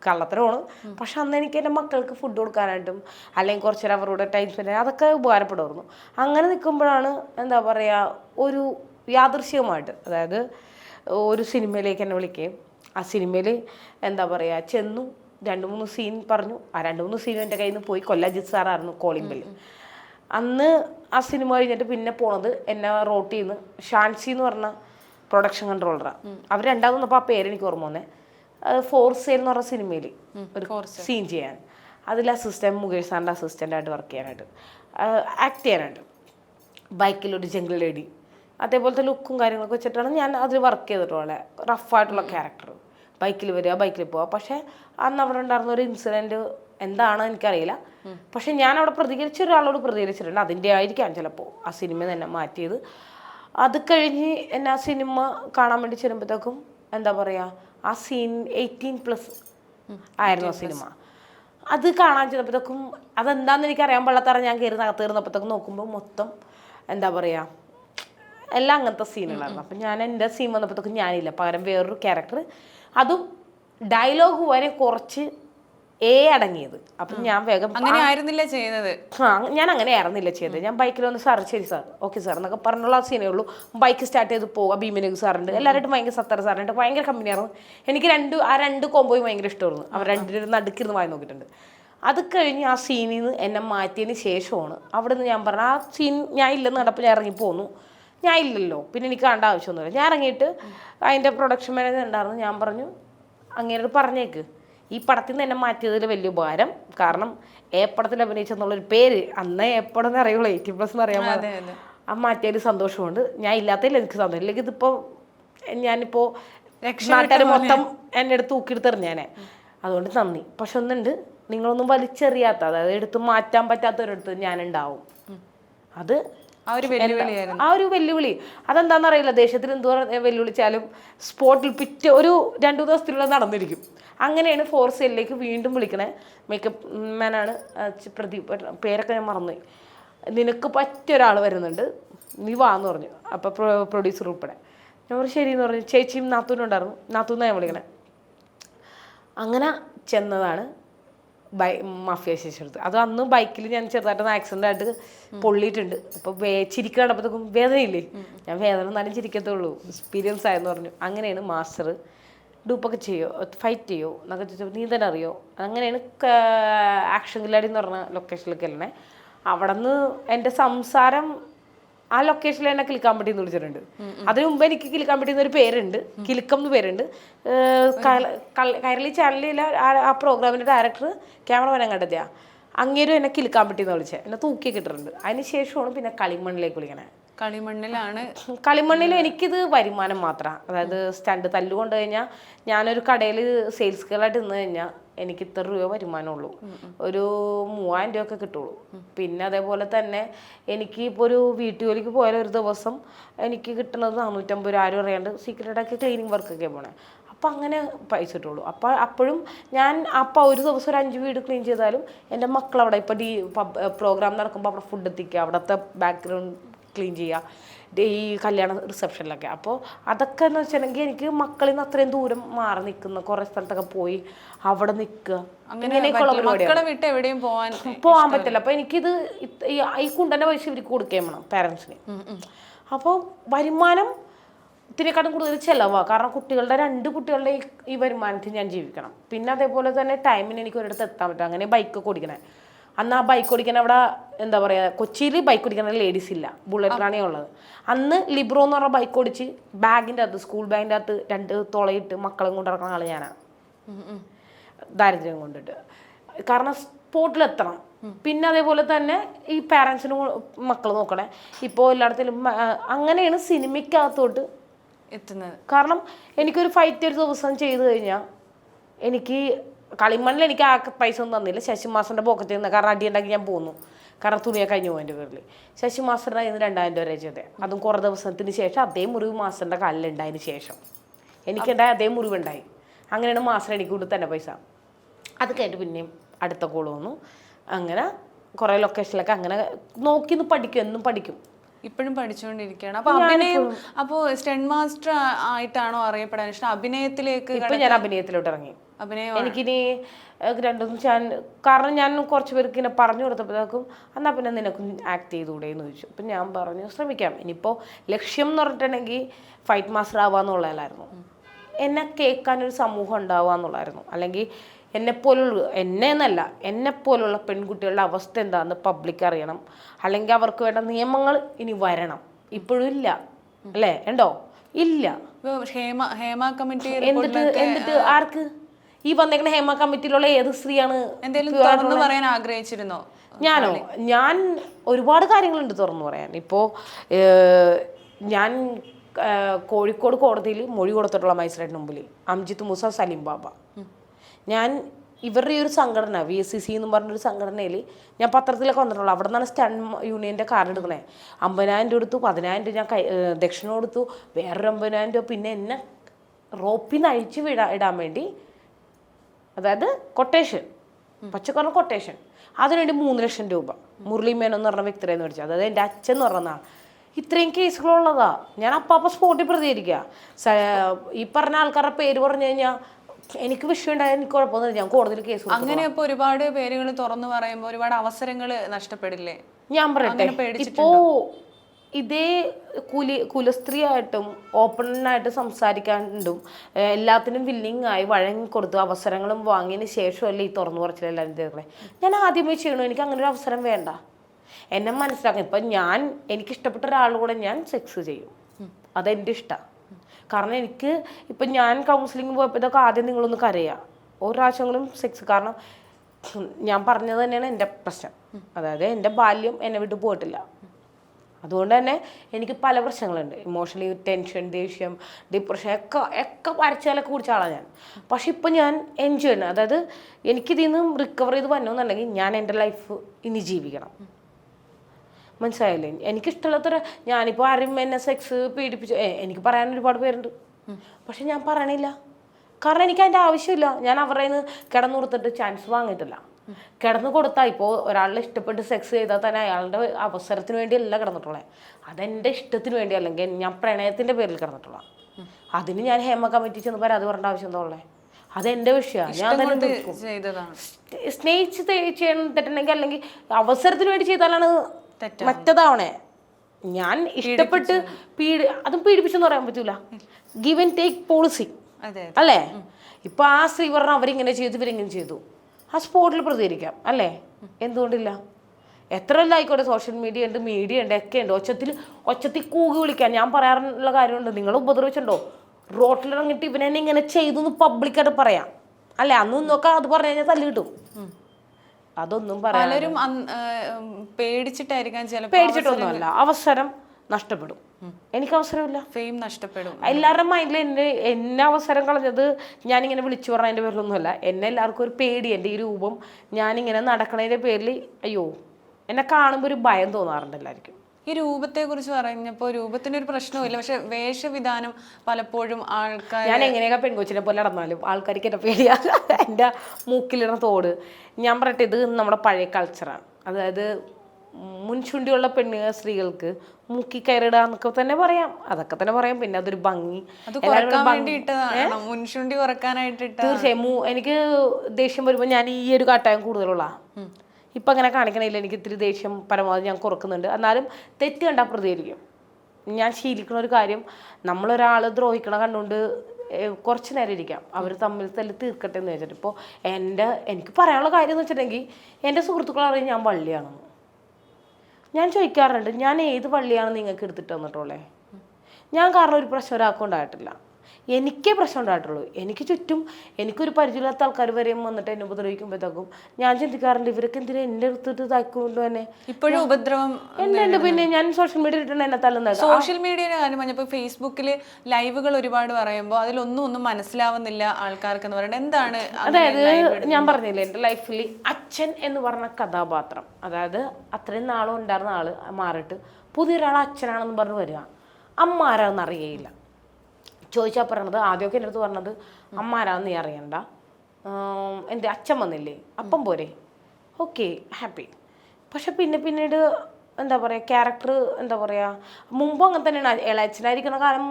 കള്ളത്തരമാണ്. പക്ഷെ അന്ന് എനിക്ക് എന്റെ മക്കൾക്ക് ഫുഡ് കൊടുക്കാനായിട്ടും അല്ലെങ്കിൽ കുറച്ച് നേരം അവരുടെ ടൈം സ്പെൻഡ് ചെയ്യാൻ അതൊക്കെ ഉപകാരപ്പെടുമായിരുന്നു. അങ്ങനെ നിൽക്കുമ്പോഴാണ് എന്താ പറയുക ഒരു യാദൃശ്ചികമായിട്ട് അതായത് ഒരു സിനിമയിലേക്ക് എന്നെ വിളിക്കുകയും ആ സിനിമയിൽ എന്താ പറയുക ചെന്നു രണ്ട് മൂന്ന് സീൻ പറഞ്ഞു. ആ രണ്ട് മൂന്ന് സീൻ എന്റെ കയ്യിൽ നിന്ന് പോയി കൊല്ലജിത് സാറായിരുന്നു കോളിംഗ് ബെല്ല് അന്ന് ആ സിനിമ കഴിഞ്ഞിട്ട് പിന്നെ പോണത് എന്നെ റോട്ടിൽ നിന്ന് ഷാൻസി എന്ന് പറഞ്ഞ പ്രൊഡക്ഷൻ കൺട്രോളറാണ് അവർ രണ്ടാമത് വന്നപ്പോൾ ആ പേര് എനിക്ക് ഓർമ്മ വന്നേ. ഫോർ സെയിൽ എന്ന് പറഞ്ഞ സിനിമയിൽ ഒരു സീൻ ചെയ്യാൻ. അതിൽ അസിസ്റ്റന്റ് മുകേഷ് സാറിന്റെ അസിസ്റ്റന്റായിട്ട് വർക്ക് ചെയ്യാനായിട്ട്. ആക്ട് ചെയ്യാനായിട്ട്. ബൈക്കിലൊരു ജംഗിൾ ലേഡി അതേപോലത്തെ ലുക്കും കാര്യങ്ങളൊക്കെ വെച്ചിട്ടാണ് ഞാൻ അതിൽ വർക്ക് ചെയ്തിട്ടുള്ളത്. റഫായിട്ടുള്ള ക്യാരക്ടർ ബൈക്കിൽ വരിക ബൈക്കിൽ പോവുക. പക്ഷേ അന്ന് അവിടെ ഉണ്ടായിരുന്ന ഒരു ഇൻസിഡന്റ് എന്താണ് എനിക്കറിയില്ല. പക്ഷെ ഞാൻ അവിടെ പ്രതികരിച്ച ഒരാളോട് പ്രതികരിച്ചിട്ടുണ്ട്. അതിന്റെ ആയിരിക്കാം ചിലപ്പോൾ ആ സിനിമ തന്നെ മാറ്റിയത്. അത് കഴിഞ്ഞ് എന്നെ ആ സിനിമ കാണാൻ വേണ്ടി ചെല്ലുമ്പോഴത്തേക്കും എന്താ പറയുക ആ സീൻ എയ്റ്റീൻ പ്ലസ് ആയിരുന്നു ആ സിനിമ. അത് കാണാൻ ചെന്നപ്പോഴത്തേക്കും അതെന്താണെന്ന് എനിക്ക് അറിയാൻ പാടില്ലാത്തറ ഞാൻ കയറി അകത്ത് കയറുന്നപ്പോഴത്തേക്കും നോക്കുമ്പോൾ മൊത്തം എന്താ പറയുക എല്ലാം അങ്ങനത്തെ സീനുകളായിരുന്നു അപ്പം ഞാൻ എന്റെ സീൻ വന്നപ്പോഴത്തേക്കും ഞാനില്ല. പകരം വേറൊരു ക്യാരക്ടർ അതും ഡയലോഗ് വരെ കുറച്ച് ഏ അടങ്ങിയത്. അപ്പം ഞാൻ വേഗം അങ്ങനെ ആയിരുന്നില്ല ചെയ്യുന്നത് ആ ഞാൻ അങ്ങനെ ആയിരുന്നില്ല ചെയ്തത്. ഞാൻ ബൈക്കിൽ വന്ന് സാർ ശരി സാർ ഓക്കെ സാർ എന്നൊക്കെ പറഞ്ഞുള്ള സീനേ ഉള്ളൂ. ബൈക്ക് സ്റ്റാർട്ട് ചെയ്ത് പോകുക ഭീമനഗ് സാറുണ്ട് എല്ലാവരായിട്ടും ഭയങ്കര സത്തർ സാറുണ്ട് ഭയങ്കര കമ്പനിയായിരുന്നു. എനിക്ക് രണ്ട് ആ രണ്ട് കോമ്പോയും ഭയങ്കര ഇഷ്ടമായിരുന്നു. അവർ രണ്ടിനും നടുക്കിരുന്ന് വായി നോക്കിയിട്ടുണ്ട്. അത് കഴിഞ്ഞ് ആ സീനിൽ നിന്ന് എന്നെ മാറ്റിയതിന് ശേഷമാണ് അവിടെ നിന്ന് ഞാൻ പറഞ്ഞു ആ സീൻ ഞാൻ ഇല്ലെന്ന് കണ്ടപ്പോൾ ഞാൻ ഇറങ്ങി പോന്നു ഞാൻ ഇല്ലല്ലോ. പിന്നെ എനിക്ക് കാണേണ്ട ആവശ്യമൊന്നുമില്ല. ഞാൻ ഇറങ്ങിയിട്ട് അതിന്റെ പ്രൊഡക്ഷൻ മാനേജർ ഉണ്ടായിരുന്നു. ഞാൻ പറഞ്ഞു അങ്ങേരോട് പറഞ്ഞേക്ക്. ഈ പടത്തിൽ നിന്ന് എന്നെ മാറ്റിയതിൽ വലിയ ഉപകാരം. കാരണം ഏ പടത്തിൽ അഭിനയിച്ചെന്നുള്ളൊരു പേര് അന്നേ ഏ പടം എന്ന് അറിയുള്ളൂ എയ്റ്റി പ്ലസ് എന്ന് അറിയാൻ ആ മാറ്റിയതിൽ സന്തോഷമുണ്ട്. ഞാൻ ഇല്ലാത്തതിൽ എനിക്ക് സന്തോഷം. ഇല്ലെങ്കിൽ ഇതിപ്പോൾ ഞാനിപ്പോൾ നാട്ടുകാർ മൊത്തം എന്നെ എടുത്ത് തൂക്കിയെടുത്ത് എറിഞ്ഞേനെ അതുകൊണ്ട് നന്ദി. പക്ഷെ ഒന്നുണ്ട്. നിങ്ങളൊന്നും വലിച്ചെറിയാത്ത അതായത് എടുത്ത് മാറ്റാൻ പറ്റാത്തവരടുത്ത് ഞാനുണ്ടാവും. അത് ആ ഒരു വെല്ലുവിളിയായിരുന്നു. ആ ഒരു വെല്ലുവിളി. അതെന്താണെന്ന് അറിയില്ല. ദേഷ്യത്തിൽ എന്തോ വെല്ലുവിളിച്ചാലും സ്പോട്ടിൽ പിറ്റേ ഒരു രണ്ടു ദിവസത്തിലുള്ള നടന്നിരിക്കും. അങ്ങനെയാണ് ഫോർ സെല്ലിലേക്ക് വീണ്ടും വിളിക്കണേ. മേക്കപ്പ് മാനാണ് പ്രദീപ് പേരൊക്കെ ഞാൻ മറന്നുപോയി. നിനക്ക് പറ്റിയ ഒരാൾ വരുന്നുണ്ട്. നീ വാന്ന് പറഞ്ഞു. അപ്പോൾ പ്രൊഡ്യൂസർ ഉൾപ്പെടെ. ഞാൻ പറഞ്ഞു ശരി എന്ന് പറഞ്ഞു. ചേച്ചിയും നാത്തൂനും ഉണ്ടായിരുന്നു. നാത്തൂന്നാണ് ഞാൻ വിളിക്കണേ. അങ്ങനെ ചെന്നതാണ്. ബൈ മാഫിയ ശേഷെടുത്ത് അത് അന്ന് ബൈക്കിൽ ഞാൻ ചെറുതായിട്ട് ആക്സിഡന്റ് ആയിട്ട് പൊള്ളിയിട്ടുണ്ട്. അപ്പോൾ വേ കണ്ടപ്പോഴത്തേക്കും വേദനയില്ലേ? ഞാൻ വേദന എന്നാലും ചിരിക്കത്തുള്ളൂ. എക്സ്പീരിയൻസ് ആയെന്ന് പറഞ്ഞു. അങ്ങനെയാണ് മാസ്റ്റർ ഡൂപ്പൊക്കെ ചെയ്യോ? ഫൈറ്റ് ചെയ്യോ? എന്നൊക്കെ ചോദിച്ചപ്പോൾ നീ തന്നെ അറിയോ? അങ്ങനെയാണ് ആക്ഷൻ കില്ലാടി എന്ന് പറഞ്ഞ ലൊക്കേഷനിലേക്ക് അല്ലേ അവിടെ നിന്ന് എന്റെ സംസാരം ആ ലൊക്കേഷനിൽ തന്നെ കിൽക്കാൻ പറ്റി എന്ന് വിളിച്ചിട്ടുണ്ട്. അതിനു മുമ്പ് എനിക്ക് കിൽക്കാൻ എന്നൊരു പേരുണ്ട്. കിലുക്കം എന്ന് പേരുണ്ട്. കൈരളി ചാനലിലെ ആ- പ്രോഗ്രാമിന്റെ ഡയറക്ടർ ക്യാമറമാൻ കണ്ടെത്തിയ അങ്ങേരും എന്നെ കിൽക്കാൻ പറ്റി എന്ന് വിളിച്ചത് എന്നെ തൂക്കി കിട്ടിട്ടുണ്ട് അതിന് ശേഷമാണ് പിന്നെ കളിമണ്ണിലേക്ക് വിളിക്കണേ. കളിമണ്ണിലാണ് കളിമണ്ണിലും എനിക്കിത് വരുമാനം മാത്രമാണ് അതായത് സ്റ്റണ്ട് തല്ലുകൊണ്ട് കഴിഞ്ഞാൽ ഞാനൊരു കടയിൽ സെയിൽസ് ഗേളായിട്ട് നിന്ന് കഴിഞ്ഞാൽ എനിക്ക് ഇത്ര രൂപ വരുമാനമുള്ളൂ. ഒരു മൂവായിരം രൂപയൊക്കെ കിട്ടുള്ളൂ. പിന്നെ അതേപോലെ തന്നെ എനിക്ക് ഇപ്പോൾ ഒരു വീട്ടുജോലിക്ക് പോയാൽ ഒരു ദിവസം എനിക്ക് കിട്ടുന്നത് നാനൂറ്റമ്പത് രൂപ ആരും അറിയാണ്ട് സീക്രട്ടാക്കി ക്ലീനിങ് വർക്കൊക്കെ പോണേ. അപ്പം അങ്ങനെ പൈസ കിട്ടുള്ളൂ. അപ്പോൾ അപ്പോഴും ഞാൻ അപ്പോൾ ഒരു ദിവസം ഒരു അഞ്ച് വീട് ക്ലീൻ ചെയ്താലും എന്റെ മക്കൾ അവിടെ ഇപ്പോൾ ഡി പ്രോഗ്രാം നടക്കുമ്പോൾ അവിടെ ഫുഡ് എത്തിക്കുക അവിടുത്തെ ബാക്ക്ഗ്രൗണ്ട് ക്ലീൻ ചെയ്യുക. ഈ കല്യാണ റിസപ്ഷനിലൊക്കെ. അപ്പോൾ അതൊക്കെ എന്ന് വെച്ചിട്ടുണ്ടെങ്കിൽ എനിക്ക് മക്കളിൽ നിന്ന് അത്രയും ദൂരം മാറി നിൽക്കുന്ന കുറേ സ്ഥലത്തൊക്കെ പോയി അവിടെ നിൽക്കുക. വിട്ട് എവിടെയും പോവാൻ പോകാൻ പറ്റില്ല. അപ്പോൾ എനിക്കിത് ഈ- കുണ്ടന്റെ കുണ്ടന്റെ പൈസ ഇവർക്ക് കൊടുക്കുകയും വേണം പാരൻസിന്. അപ്പോൾ വരുമാനം ഇതിനെക്കാട്ടും കൂടുതൽ ചിലവാണ് കാരണം കുട്ടികളുടെ രണ്ട് കുട്ടികളുടെ ഈ- ഈ വരുമാനത്തിൽ ഞാൻ ജീവിക്കണം. പിന്നെ അതേപോലെ തന്നെ ടൈമിന് എനിക്ക് ഒരിടത്ത് എത്താൻ പറ്റും. അങ്ങനെ ബൈക്കൊക്കെ ഓടിക്കണേ. അന്ന് ആ ബൈക്ക് ഓടിക്കാൻ അവിടെ എന്താ പറയുക കൊച്ചിയിൽ ബൈക്ക് ഓടിക്കുന്ന ലേഡീസ് ഇല്ല. ബുള്ളറ്റിലാണേ ഉള്ളത്. അന്ന് ലിബ്രോ എന്ന് പറഞ്ഞ ബൈക്ക് ഓടിച്ച് ബാഗിന്റെ അകത്ത് സ്കൂൾ ബാഗിന്റെ അകത്ത് രണ്ട് തുളയിട്ട് മക്കളും കൊണ്ട് നടക്കുന്ന ആൾ ഞാനാണ് ദാരിദ്ര്യം കൊണ്ടിട്ട്. കാരണം സ്പോട്ടിലെത്തണം പിന്നെ അതേപോലെ തന്നെ ഈ പാരൻസിന് മക്കൾ നോക്കണേ. ഇപ്പോൾ എല്ലായിടത്തിലും മ- അങ്ങനെയാണ് സിനിമയ്ക്കകത്തോട്ട് എത്തുന്നത്. കാരണം എനിക്കൊരു ഫൈറ്റ് ഒരു ദിവസം ചെയ്തു കഴിഞ്ഞാൽ എനിക്ക് കളിമണ്ണിൽ എനിക്ക് ആ പൈസ ഒന്നും തന്നില്ല. ശശിമാസന്റെ പോക്കറ്റിൽ നിന്ന് കാരണം അടിയുണ്ടാക്കി ഞാൻ പോന്നു. കാരണം തുണിയെ കഴിഞ്ഞു പോകും എന്റെ പേരിൽ ശശി മാസ്റ്ററിന്റെ കയ്യിൽ രണ്ടായിരം രൂപ ചെയ്തത് അതും കുറേ ദിവസത്തിന് ശേഷം അതേ മുറിവ് മാസ്റ്ററിന്റെ കാലിലുണ്ടായതിന് ശേഷം. എനിക്കുണ്ടായ അതേ മുറിവുണ്ടായി. അങ്ങനെയാണ് മാസ്റ്റർ എനിക്ക് കൊടുത്ത തന്നെ പൈസ. അത് കഴിഞ്ഞിട്ട് പിന്നെയും അടുത്ത കോൾ വന്നു. അങ്ങനെ കുറേ ലൊക്കേഷനിലൊക്കെ അങ്ങനെ നോക്കി പഠിക്കും. എന്നും പഠിക്കും. ഇപ്പോഴും പഠിച്ചുകൊണ്ടിരിക്കുകയാണ് അപ്പൊ അഭിനയം അപ്പോ സ്റ്റെൻ മാസ്റ്റർ ആയിട്ടാണോ അറിയപ്പെടാൻ ഇഷ്ടം? അഭിനയത്തിലേക്ക് ഇപ്പം ഞാൻ അഭിനയത്തിലോട്ട് ഇറങ്ങി. എനിക്കിനി രണ്ടും ഞാൻ കാരണം ഞാൻ കുറച്ച് പേർക്ക് ഇങ്ങനെ പറഞ്ഞു കൊടുത്തപ്പോഴേക്കും എന്നാൽ പിന്നെ നിനക്കും ആക്ട് ചെയ്തുകൂടെ? എന്ന് ചോദിച്ചു. അപ്പം ഞാൻ പറഞ്ഞു ശ്രമിക്കാം. ഇനിയിപ്പോൾ ലക്ഷ്യം എന്ന് പറഞ്ഞിട്ടുണ്ടെങ്കിൽ ഫൈറ്റ് മാസ്റ്റർ ആവാന്നുള്ളതല്ലായിരുന്നു എന്നെ കേൾക്കാനൊരു സമൂഹം ഉണ്ടാവുക എന്നുള്ളതായിരുന്നു. അല്ലെങ്കിൽ എന്നെപ്പോലുള്ള എന്നെ എന്നല്ല എന്നെപ്പോലുള്ള പെൺകുട്ടികളുടെ അവസ്ഥ എന്താണെന്ന് പബ്ലിക് അറിയണം. അല്ലെങ്കിൽ അവർക്ക് വേണ്ട നിയമങ്ങൾ ഇനി വരണം. ഇപ്പോഴും ഇല്ല. അല്ലേ? ഉണ്ടോ? ഇല്ല. ഹേമ ഹേമ കമ്മിറ്റി എന്നിട്ട് എന്നിട്ട് ആർക്ക്? ഈ വന്നേക്കുന്ന ഹേമ കമ്മിറ്റിയിലുള്ള ഏത് സ്ത്രീയാണ് എന്തെങ്കിലും തുറന്നു പറയാൻ ആഗ്രഹിച്ചിരുന്നോ? ഞാനോ? ഞാൻ ഒരുപാട് കാര്യങ്ങളുണ്ട് തുറന്നു പറയാൻ. ഇപ്പോൾ ഞാൻ കോഴിക്കോട് കോടതിയിൽ മൊഴി കൊടുത്തിട്ടുള്ള മജിസ്ട്രേറ്റിന് മുമ്പിൽ അംജിത് മൂസ സലിം ബാബ. ഞാൻ ഇവരുടെ ഈ ഒരു സംഘടന വി എസ് സി സി എന്ന് പറഞ്ഞൊരു സംഘടനയിൽ ഞാൻ പത്രത്തിലൊക്കെ വന്നിട്ടുള്ളൂ. അവിടെ നിന്നാണ് സ്റ്റൺ യൂണിയന്റെ കാർഡ് എടുക്കുന്നത് അമ്പതിനായിരം രൂപ എടുത്തു പതിനായിരം രൂപ ഞാൻ കൈ ദക്ഷിണ കൊടുത്തു വേറൊരു അമ്പതിനായിരം രൂപ പിന്നെ എന്നെ റോപ്പിൽ നിന്ന് അഴിച്ച് വിടാ ഇടാൻ വേണ്ടി അതായത് കൊട്ടേഷൻ പച്ചക്കറി കൊട്ടേഷൻ അതിനുവേണ്ടി മൂന്ന് ലക്ഷം രൂപ. മുരളി മേനോൻ എന്ന് പറഞ്ഞ വ്യക്തിയെ മേടിച്ചു. അതായത് എന്റെ അച്ഛൻ എന്ന് പറഞ്ഞ ഇത്രയും കേസുകളുള്ളതാ. ഞാൻ അപ്പാപ്പ സ്പോട്ടിൽ പ്രതികരിക്കുക ഈ പറഞ്ഞ ആൾക്കാരുടെ പേര് പറഞ്ഞു കഴിഞ്ഞാൽ എനിക്ക് വിഷയം ഉണ്ടായാൽ എനിക്ക് കുഴപ്പമൊന്നുമില്ല. ഞാൻ കോടതിയിൽ കേസ്. അങ്ങനെ ഇപ്പൊ ഒരുപാട് പേരുകൾ തുറന്നു പറയുമ്പോൾ ഒരുപാട് അവസരങ്ങൾ നഷ്ടപ്പെടില്ലേ? ഞാൻ പറയട്ടെ. ഇപ്പോ ഇതേ കുലി കുലസ്ത്രീയായിട്ടും ഓപ്പണായിട്ട് സംസാരിക്കാണ്ടും എല്ലാത്തിനും വില്ലിങ് ആയി വഴങ്ങി കൊടുത്തു അവസരങ്ങളും വാങ്ങിയതിന് ശേഷമല്ലേ ഈ തുറന്നു പറച്ചിലെല്ലാവരും തീർക്കണേ ഞാൻ ആദ്യമേ ചെയ്യണു എനിക്ക് അങ്ങനെ ഒരു അവസരം വേണ്ട. എന്നെ മനസ്സിലാക്കും ഇപ്പം ഞാൻ എനിക്ക് ഇഷ്ടപ്പെട്ട ഒരാളുടെ കൂടെ ഞാൻ സെക്സ് ചെയ്യും. അതെന്റെ ഇഷ്ടമാണ് കാരണം എനിക്ക് ഇപ്പം ഞാൻ കൗൺസിലിംഗ് പോയപ്പോൾ ഇതൊക്കെ ആദ്യം നിങ്ങളൊന്ന് കരയുക ഒരു പ്രാവശ്യങ്ങളും സെക്സ് കാരണം ഞാൻ പറഞ്ഞത് തന്നെയാണ് എന്റെ പ്രശ്നം. അതായത് എന്റെ ബാല്യം എന്നെ വിട്ടു പോയിട്ടില്ല. അതുകൊണ്ട് തന്നെ എനിക്ക് പല പ്രശ്നങ്ങളുണ്ട്. ഇമോഷണലി ടെൻഷൻ ദേഷ്യം ഡിപ്രഷൻ ഒക്കെ ഒക്കെ വരച്ചാലൊക്കെ കുടിച്ച ആളാണ് ഞാൻ. പക്ഷെ ഇപ്പം ഞാൻ എൻജോയ് ചെയ്യണം അതായത് എനിക്കിതിൽ നിന്ന് റിക്കവർ ചെയ്ത് വരണമെന്നുണ്ടെങ്കിൽ ഞാൻ എന്റെ ലൈഫ് ഇനി ജീവിക്കണം. മനസ്സിലായില്ലേ? എനിക്കിഷ്ടമുള്ളത്ര ഞാനിപ്പോൾ ആരും എന്നെ സെക്സ് പീഡിപ്പിച്ചു എനിക്ക് പറയാൻ ഒരുപാട് പേരുണ്ട്. പക്ഷെ ഞാൻ പറയണില്ല. കാരണം എനിക്ക് അതിന്റെ ആവശ്യമില്ല. ഞാൻ അവരുടെ നിന്ന് ചാൻസ് വാങ്ങിയിട്ടില്ല. കിടന്നു കൊടുത്താൽ ഇപ്പോൾ ഒരാളെ ഇഷ്ടപ്പെട്ട് സെക്സ് ചെയ്താൽ തന്നെ അയാളുടെ അവസരത്തിന് വേണ്ടിയല്ല കിടന്നിട്ടുള്ളത് അതെന്റെ ഇഷ്ടത്തിന് വേണ്ടി അല്ലെങ്കിൽ ഞാൻ പ്രണയത്തിന്റെ പേരിൽ കിടന്നിട്ടുള്ള അതിന് ഞാൻ ഹേമ കമ്മിറ്റി ചെന്ന് പരാതി പറയേണ്ട ആവശ്യം എന്താ ഉള്ളത് അതെന്റെ വിഷയമാണ്. ഞാൻ തന്നെ സ്നേഹിച്ച് ചെയ്യണം തെറ്റുണ്ടെങ്കിൽ അല്ലെങ്കിൽ അവസരത്തിന് വേണ്ടി ചെയ്താലാണ് മറ്റതാവണേ. ഞാൻ ഇഷ്ടപ്പെട്ട് പീഡി അതും പീഡിപ്പിച്ചെന്ന് പറയാൻ പറ്റൂല. ഗിവ് ആൻഡ് ടേക്ക് പോളിസി അല്ലേ? ഇപ്പൊ ആ സ്ത്രീ പറഞ്ഞ അവരിങ്ങനെ ചെയ്തു ഇവരിങ്ങനെ ചെയ്തു. ആ സ്പോട്ടിൽ പ്രതികരിക്കാം അല്ലേ? എന്തുകൊണ്ടില്ല? എത്ര എല്ലാം ആയിക്കോട്ടെ സോഷ്യൽ മീഡിയ ഉണ്ട് മീഡിയ ഉണ്ട് ഒക്കെ ഉണ്ട്. ഒച്ചത്തിൽ ഒച്ചത്തിൽ കൂകി വിളിക്കാൻ ഞാൻ പറയാറുള്ള കാര്യമുണ്ട്. നിങ്ങൾ ഉപദ്രവിച്ചിട്ടുണ്ടോ? റോട്ടിലിറങ്ങിയിട്ട് ഇവനെ ഇങ്ങനെ ചെയ്തു എന്ന് പബ്ലിക്കായിട്ട് പറയാം. അല്ലെ? അന്നും നോക്കാം അത് പറഞ്ഞു കഴിഞ്ഞാൽ തല്ലി കിട്ടും. അതൊന്നും പലരും പേടിച്ചിട്ടായിരിക്കാം പേടിച്ചിട്ടൊന്നുമല്ല. അവസരം നഷ്ടപ്പെടും. എനിക്ക് അവസരമില്ല ഫെയിം നഷ്ടപ്പെടും. എല്ലാവരുടെ മൈൻഡിൽ എന്നെ എന്നെ അവസരം കളഞ്ഞത് ഞാനിങ്ങനെ വിളിച്ചു പറഞ്ഞതിന്റെ പേരിലൊന്നുമല്ല. എന്നെ എല്ലാവർക്കും ഒരു പേടി എന്റെ ഈ രൂപം ഞാനിങ്ങനെ നടക്കണതിന്റെ പേരിൽ അയ്യോ എന്നെ കാണുമ്പോൾ ഒരു ഭയം തോന്നാറുണ്ട് എല്ലാവർക്കും. ഈ രൂപത്തെ കുറിച്ച് പറഞ്ഞപ്പോൾ രൂപത്തിന് ഒരു പ്രശ്നവുമില്ല. പക്ഷെ വേഷവിധാനം പലപ്പോഴും ആൾക്കാർ ഞാൻ എങ്ങനെയൊക്കെ പെൺകൊച്ചിനെ പോലെ നടന്നാലും ആൾക്കാർക്ക് എന്നെ പേടിയാ എന്റെ മൂക്കിലിടുന്ന തോട്. ഞാൻ പറയട്ടെ ഇത് നമ്മുടെ പഴയ കൾച്ചറാണ് അതായത് മുൻചുണ്ടിയുള്ള പെണ്ണ് സ്ത്രീകൾക്ക് മുക്കി കയറിടുക എന്നൊക്കെ തന്നെ പറയാം. അതൊക്കെ തന്നെ പറയാം. പിന്നെ അതൊരു ഭംഗി. മുൻചുണ്ടി തീർച്ചയായും. എനിക്ക് ദേഷ്യം വരുമ്പോൾ ഞാൻ ഈ ഒരു കാട്ടായം കൂടുതലുള്ള. ഇപ്പം അങ്ങനെ കാണിക്കണില്ല. എനിക്ക് ഇത്തിരി ദേഷ്യം പരമാവധി ഞാൻ കുറക്കുന്നുണ്ട്. എന്നാലും തെറ്റ് കണ്ടാൽ പ്രതികരിക്കും. ഞാൻ ശീലിക്കുന്ന ഒരു കാര്യം നമ്മളൊരാൾ ദ്രോഹിക്കണ കണ്ടുകൊണ്ട് കുറച്ച് നേരം ഇരിക്കാം. അവർ തമ്മിൽ തല്ലി തീർക്കട്ടെ എന്ന് വെച്ചിട്ട് ഇപ്പോൾ എന്റെ എനിക്ക് പറയാനുള്ള കാര്യം എന്ന് വെച്ചിട്ടുണ്ടെങ്കിൽ എന്റെ സുഹൃത്തുക്കൾ അറിയാം ഞാൻ വള്ളിയാണെന്ന്. ഞാൻ ചോദിക്കാറുണ്ട് ഞാൻ ഏത് പള്ളിയാണ് നിങ്ങൾക്ക് എടുത്തിട്ട് തന്നിട്ടുള്ളത് ഞാൻ കാരണം ഒരു പ്രശ്നം ഒരാൾക്കും ഉണ്ടായിട്ടില്ല. എനിക്കേ പ്രശ്നം ഉണ്ടായിട്ടുള്ളൂ. എനിക്ക് ചുറ്റും എനിക്കൊരു പരിചയമില്ലാത്ത ആൾക്കാർ വരെയും വന്നിട്ട് എന്നെ ഉപദ്രവിക്കുമ്പോഴത്തേക്കും ഞാൻ ചിന്തിക്കാറുണ്ട് ഇവരൊക്കെ എന്തിനാ എന്റെ അടുത്തിട്ട് ഇതാക്കുമല്ലോ തന്നെ ഇപ്പോഴും ഉപദ്രവം എന്നെ ഉണ്ട് പിന്നെ ഞാൻ സോഷ്യൽ മീഡിയ ഇട്ടുണ്ട് എന്നെ തല്ലുന്നത്. സോഷ്യൽ മീഡിയയുടെ കാര്യം പറഞ്ഞപ്പോൾ ഫേസ്ബുക്കിൽ ലൈവുകൾ ഒരുപാട് പറയുമ്പോൾ അതിലൊന്നും ഒന്നും മനസ്സിലാവുന്നില്ല ആൾക്കാർക്ക് എന്ന് പറയുന്നത് എന്താണ് അതായത് ഞാൻ പറഞ്ഞില്ലേ എന്റെ ലൈഫിൽ അച്ഛൻ എന്ന് പറഞ്ഞ കഥാപാത്രം അതായത് അത്രയും നാളും ഉണ്ടായിരുന്ന ആൾ മാറിയിട്ട് പുതിയൊരാൾ അച്ഛനാണെന്ന് പറഞ്ഞ് വരിക. അമ്മ ആരാന്ന് അറിയയില്ല. ചോദിച്ചാൽ പറയണത് ആദ്യമൊക്കെ എന്റെ അടുത്ത് പറഞ്ഞത് അമ്മാരാന്ന് നീ അറിയണ്ട. എന്റെ അച്ഛൻ വന്നില്ലേ? അപ്പം പോരെ. Okay happy. പക്ഷെ പിന്നെ പിന്നീട് എന്താ പറയുക ക്യാരക്ടർ എന്താ പറയുക മുമ്പ് അങ്ങനെ തന്നെയാണ്. ഇളയച്ചനായിരിക്കുന്ന കാലം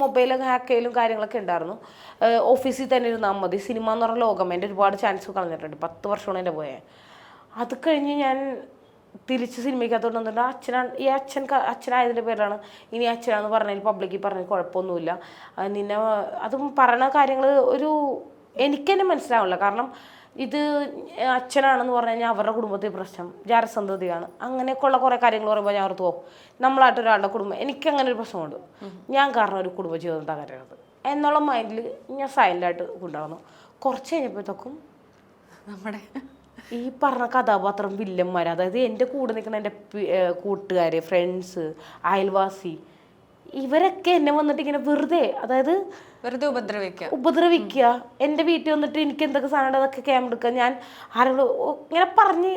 മൊബൈലും ഹാക്ക് ചെയ്യലും കാര്യങ്ങളൊക്കെ ഉണ്ടായിരുന്നു. ഓഫീസിൽ തന്നെ ഇരുന്നാൽ മതി. സിനിമ എന്ന് പറഞ്ഞ ലോകം. എന്റെ ഒരുപാട് ചാൻസ് കളഞ്ഞിട്ടുണ്ട്. പത്ത് വർഷമാണ് എന്റെ പോയത് അത് കഴിഞ്ഞ് ഞാൻ തിരിച്ച് സിനിമയ്ക്കകത്തോട്ട് വന്നിട്ട് അച്ഛനാണ് ഈ അച്ഛൻ അച്ഛനായതിന്റെ പേരിലാണ് ഇനി അച്ഛനാന്ന് പറഞ്ഞതിൽ പബ്ലിക്കിൽ പറഞ്ഞ കുഴപ്പമൊന്നുമില്ല. നിന്നെ അതും പറയണ കാര്യങ്ങൾ ഒരു എനിക്ക് തന്നെ മനസ്സിലാവില്ല കാരണം ഇത് അച്ഛനാണെന്ന് പറഞ്ഞു കഴിഞ്ഞാൽ അവരുടെ കുടുംബത്തിൽ പ്രശ്നം. ജാരസന്ധതിയാണ് അങ്ങനെയൊക്കെയുള്ള കുറേ കാര്യങ്ങൾ പറയുമ്പോൾ ഞാൻ ഓർത്ത് പോകും നമ്മളായിട്ട് ഒരാളുടെ കുടുംബം എനിക്ക് അങ്ങനെ ഒരു പ്രശ്നമുണ്ട്. ഞാൻ കാരണം ഒരു കുടുംബ ജീവിതം തകരരുത്. എന്നുള്ള മൈൻഡിൽ ഞാൻ സൈലന്റായിട്ട് കൊണ്ടുവന്നു കുറച്ച് കഴിഞ്ഞപ്പോഴത്തേക്കും നമ്മുടെ ഈ പറഞ്ഞ കഥാപാത്രം വില്ലന്മാർ അതായത് എന്റെ കൂടെ നിൽക്കുന്ന എന്റെ കൂട്ടുകാർ ഫ്രണ്ട്സ് അയൽവാസി ഇവരൊക്കെ എന്നെ വന്നിട്ട് ഇങ്ങനെ വെറുതെ അതായത് വെറുതെ ഉപദ്രവിക്കുക ഉപദ്രവിക്കുക എന്റെ വീട്ടിൽ വന്നിട്ട് എനിക്ക് എന്തൊക്കെ സാധനം അതൊക്കെ ക്യാമ്പ് എടുക്കുക ഞാൻ ആരോട് ഇങ്ങനെ പറഞ്ഞ്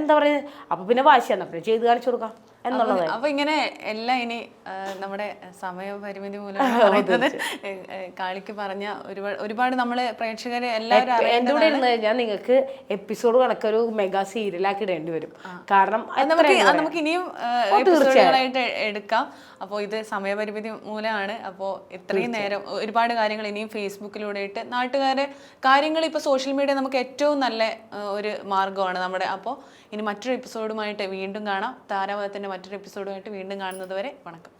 എന്താ പറയുക അപ്പം പിന്നെ വാശിയാണ്. പിന്നെ ചെയ്ത് കാണിച്ചു കൊടുക്കാം. എന്നുള്ളത്. അപ്പൊ ഇങ്ങനെ എല്ലാം ഇനി നമ്മുടെ സമയപരിമിതി മൂലം കാളിക്ക് പറഞ്ഞ ഒരുപാട് ഒരുപാട് നമ്മൾ പ്രേക്ഷകരെ എല്ലാവരും എന്റെ കൂടെ ഇരുന്ന് കഴിഞ്ഞാൽ നിങ്ങൾക്ക് എപ്പിസോഡ് കണക്കൊരു മെഗാ സീരിയലാക്കി ഇടേണ്ടി വരും. കാരണം നമുക്ക് ഇനിയും എപ്പിസോഡുകളായിട്ട് എടുക്കാം. അപ്പോൾ ഇത് സമയപരിമിതി മൂലമാണ്. അപ്പോൾ ഇത്രയും നേരം ഒരുപാട് കാര്യങ്ങൾ ഇനിയും ഫേസ്ബുക്കിലൂടെ ഇട്ട് നാട്ടുകാരെ കാര്യങ്ങൾ ഇപ്പോൾ സോഷ്യൽ മീഡിയ നമുക്ക് ഏറ്റവും നല്ല ഒരു മാർഗമാണ് നമ്മുടെ. അപ്പോൾ ഇനി മറ്റൊരു എപ്പിസോഡുമായിട്ട് വീണ്ടും കാണാം. താരാപഥത്തിന്റെ മറ്റൊരു എപ്പിസോഡുമായിട്ട് വീണ്ടും കാണുന്നത് വരെ വണക്കം.